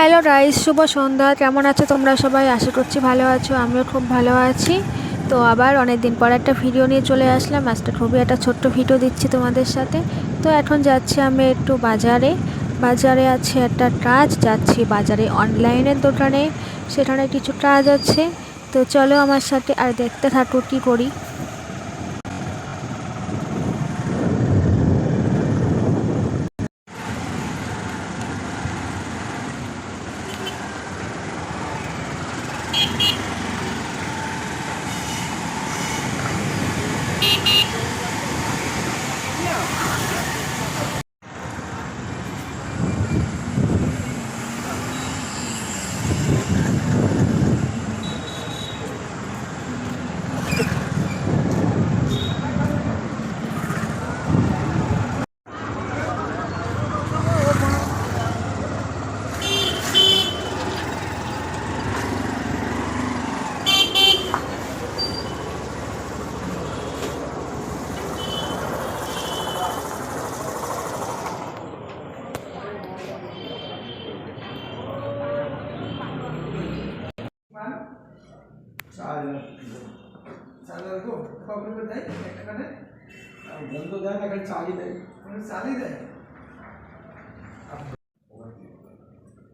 Hello rice শুভ সন্ধ্যা। কেমন আছো তোমরা সবাই? আশা করছি ভালো আছো, আমিও খুব ভালো আছি। তো আবার অনেক দিন পর একটা ভিডিও নিয়ে চলে আসলাম। আজকে খুবই একটা ছোট্ট ভিডিও দিচ্ছি তোমাদের সাথে। তো এখন যাচ্ছি আমি একটু বাজারে। বাজারে আছে একটা কাজ, যাচ্ছি বাজারে অনলাইনের দোকানে। সেখানে কিছু কাজ আছে। তো চলো আমার সাথে আর দেখতে থাকো কী করি। বন্ধ দেয় না খালি চালই দেয়। চালিয়ে দেয়?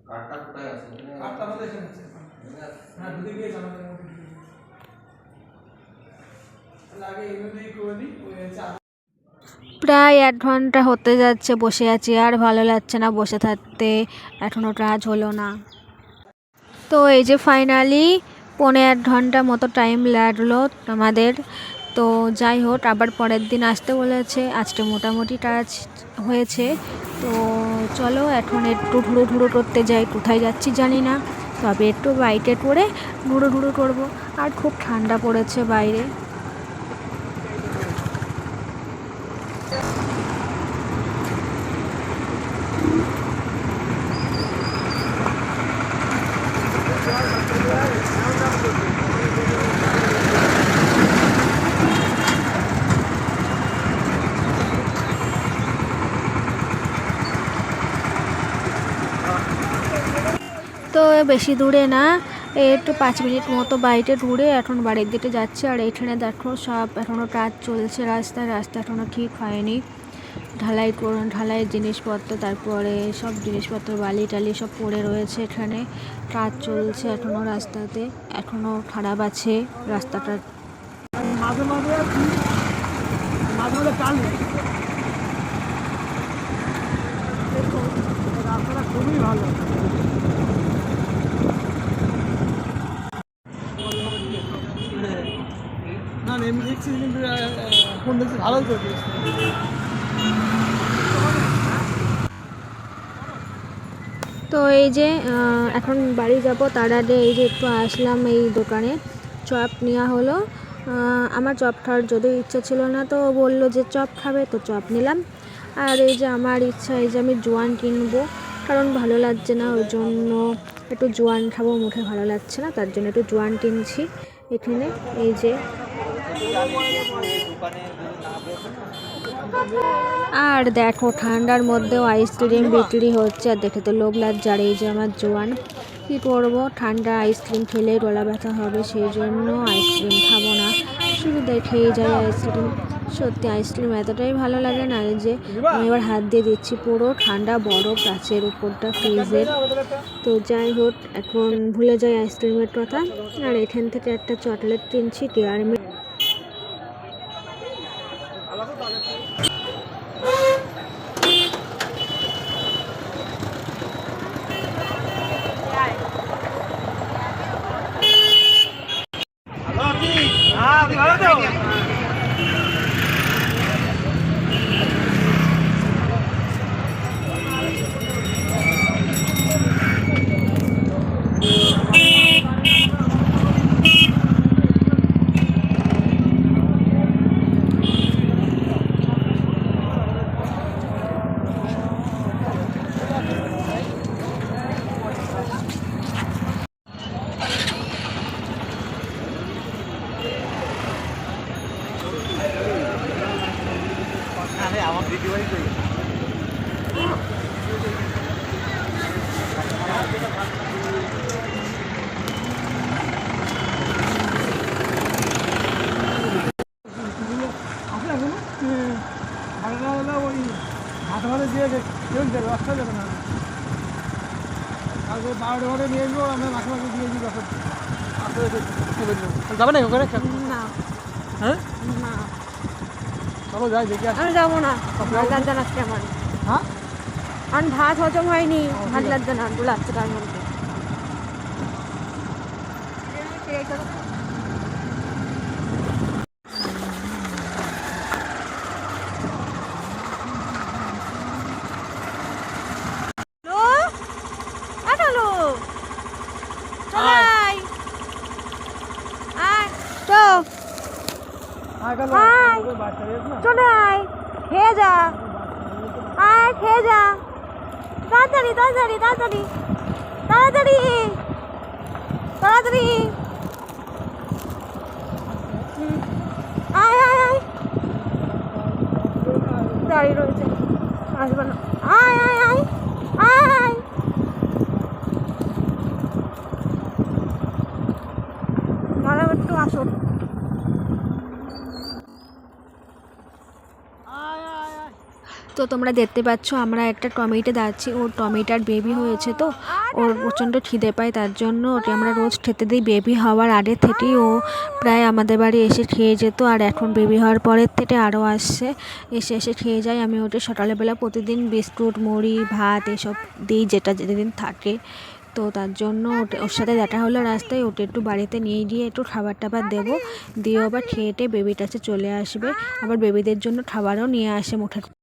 কাঠটা কোথায় আছে? আটটা আমাদের এখানে আছে। হ্যাঁ ঢুকে গিয়েছে আমাদের মধ্যে ঢুকে গিয়েছে। তাহলে আগে এগুলোই করে দিই ওই হচ্ছে প্রায় এক ঘণ্টা হতে যাচ্ছে বসে আছি। আর ভালো লাগছে না বসে থাকতে। এখনও কাজ হলো না। তো এই যে ফাইনালি পৌনে এক ঘণ্টা মতো টাইম লাগল আমাদের। তো যাই হোক, আবার পরের দিন আসতে বলেছে, আজকে মোটামুটি কাজ হয়েছে। তো চলো, এখন একটু ঢুড়ো ঢুড়ো করতে যাই, কোথায় যাচ্ছি জানি না। তবে একটু বাইকে করে ঢুড়ো ঢুড়ো করব। আর খুব ঠান্ডা পড়েছে বাইরে তো বেশি দূরে না, একটু পাঁচ মিনিট মতো বাইরে দূরে এখন বাড়ির দিকে যাচ্ছে। আর এখানে দেখো সব এখনও কাজ চলছে রাস্তায়, রাস্তা এখনও ঠিক হয়নি। ঢালাই ঢালাইয়ের জিনিসপত্র, তারপরে সব জিনিসপত্র, বালি টালি সব পড়ে রয়েছে এখানে। কাজ চলছে এখনও রাস্তাতে এখনও খারাপ আছে রাস্তাটা। রাস্তাটা খুবই ভালো না না তো এই যে এখন বাড়ি যাব, তার আগে এই যে একটু আসলাম এই দোকানে। চপ নেওয়া হলো। আমার চপ খাওয়ার যদি ইচ্ছা ছিল না, তো বলল যে চপ খাবে, তো চপ নিলাম। আর এই যে আমার ইচ্ছা, এই যে আমি জোয়ান কিনবো। কারণ ভালো লাগছে না ওই জন্য একটু জোয়ান খাব, মুখে ভালো লাগছে না, তার জন্য একটু জোয়ান কিনছি এখানে। এই যে আর দেখো, ঠান্ডার মধ্যেও আইসক্রিম বিক্রি হচ্ছে। আর দেখে তো লোভ লাগছে এই যে আমার জোয়ান, কী করব? ঠান্ডা আইসক্রিম খেলে গলা ব্যথা হবে, সেই জন্য আইসক্রিম খাব না। শুধু দেখেই যাই আইসক্রিম সত্যি আইসক্রিম এতটাই ভালো লাগে না যে, আমি এবার হাত দিয়ে দিচ্ছি পুরো ঠান্ডা, বরফ, গাছের উপরটা, ফ্রিজের। তো যাই হোক, এখন ভুলে যাই আইসক্রিমের কথা। আর এখান থেকে একটা চকলেট কিনছি Brother! ঘরে দিয়ে চলবে রাস্তা যাবে না আগে বারোটা ঘরে নিয়ে যাব আমরা মাসে মাসে দিয়ে দিই বাসা যাবে না ওখানে না হ্যাঁ না চলো যাই দেখি আমি যাব না ভাত লাগছে আজকে আমার হ্যাঁ ভাত হজম হয়নি ভাত লাগছে না লাগছে তার মধ্যে আয় চলে আয়। খেয়ে যা। আয় খেয়ে যা। তাড়াতাড়ি তাড়াতাড়ি তাড়াতাড়ি। তাড়াতাড়ি। তাড়াতাড়ি হুম। আয় আয় আয় দাঁড়িয়ে রয়েছে আসবে না আয় আয় আয় আয় ম্যাডাম একটু আসুন আয় আয় আয় তো তোমরা দেখতে পাচ্ছ, আমরা একটা টমেটো যাচ্ছি ওর টমেটার বেবি হয়েছে তো। ওর প্রচণ্ড খিদে পায়, তার জন্য ওকে আমরা রোজ খেতে দিই। বেবি হওয়ার আগের থেকেই ও প্রায় আমাদের বাড়ি এসে খেয়ে যেত, আর এখন বেবি হওয়ার পরের থেকে আরও আসছে। এসে এসে খেয়ে যায়। আমি ওকে সকালবেলা প্রতিদিন বিস্কুট, মুড়ি, ভাত এসব দিই, যেটা যেদিন থাকে। তো তার জন্য ওটা- ওর সাথে দেখা হলো রাস্তায়। ওটা একটু বাড়িতে নিয়ে গিয়ে একটু খাবার টাবার দেবো। দিয়ে আবার খেয়ে বেবির কাছে চলে আসবে। আবার বেবিদের জন্য খাবারও নিয়ে আসে মুঠে